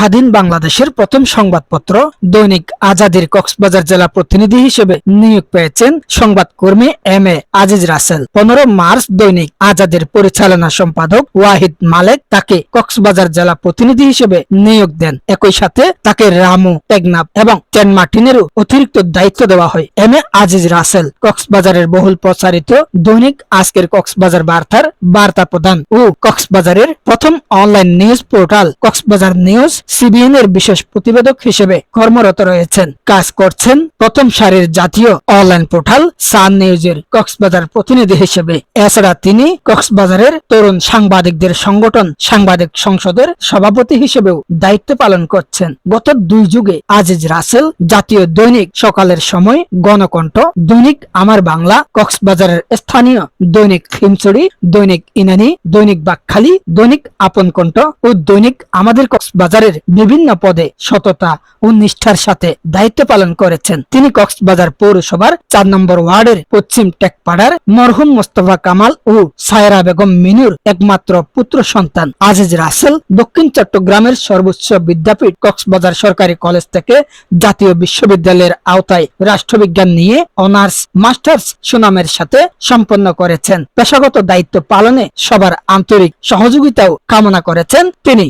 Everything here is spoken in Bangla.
স্বাধীন বাংলাদেশের প্রথম সংবাদপত্র দৈনিক আজাদের কক্সবাজার জেলা প্রতিনিধি হিসেবে নিয়োগ পেয়েছেন সংবাদকর্মী এম এ আজিজ রাসেল। পনেরো মার্চ দৈনিক আজাদের পরিচালনা সম্পাদক ওয়াহিদ মালেক তাকে কক্সবাজার জেলা প্রতিনিধি হিসেবে নিয়োগ দেন। একই সাথে তাকে রামু টেকনাফ এবং টেন মার্টিনেরও অতিরিক্ত দায়িত্ব দেওয়া হয়। এম এ আজিজ রাসেল কক্সবাজারের বহুল প্রচারিত দৈনিক আজকের কক্সবাজার বার্তার বার্তা প্রদান ও কক্সবাজারের প্রথম online news portal Cox's Bazar news CBN এর বিশেষ প্রতিবেদক হিসেবে কর্মরত রয়েছেন। কাজ করছেন প্রথম সারির জাতীয় অনলাইন পোর্টাল সান নিউজের কক্সবাজার প্রতিনিধি হিসেবে। এছাড়া তিনি কক্সবাজারের তরুণ সাংবাদিকদের সংগঠন সাংবাদিক সংসদের সভাপতি হিসেবেও দায়িত্ব পালন করছেন। গত দুই যুগে আজিজ রাসেল জাতীয় দৈনিক সকালের সময় গণকণ্ঠ, দৈনিক আমার বাংলা, কক্সবাজারের স্থানীয় দৈনিক খিমচড়ি দৈনিক ইনানি, দৈনিক বাকখালী, দৈনিক আপন কণ্ঠ ও দৈনিক আমাদের কক্সবাজারের বিভিন্ন পদে সততা ও নিষ্ঠার সাথে দায়িত্ব পালন করেছেন। তিনি কক্সবাজার পৌরসভার চার নম্বর ওয়ার্ডের পশ্চিম টেকপাড়ার মরহুম মোস্তফা কামাল ও সায়রা বেগম মিনুর একমাত্র পুত্র সন্তান আজিজ রাসেল দক্ষিণ চট্টগ্রামের সর্বোচ্চ বিদ্যাপীঠ কক্সবাজার সরকারি কলেজ থেকে জাতীয় বিশ্ববিদ্যালয়ের আওতায় রাষ্ট্রবিজ্ঞান নিয়ে অনার্স, মাস্টার্স সুনামের সাথে সম্পন্ন করেছেন। পেশাগত দায়িত্ব পালনে সবার আন্তরিক সহযোগিতাও কামনা করেছেন তিনি।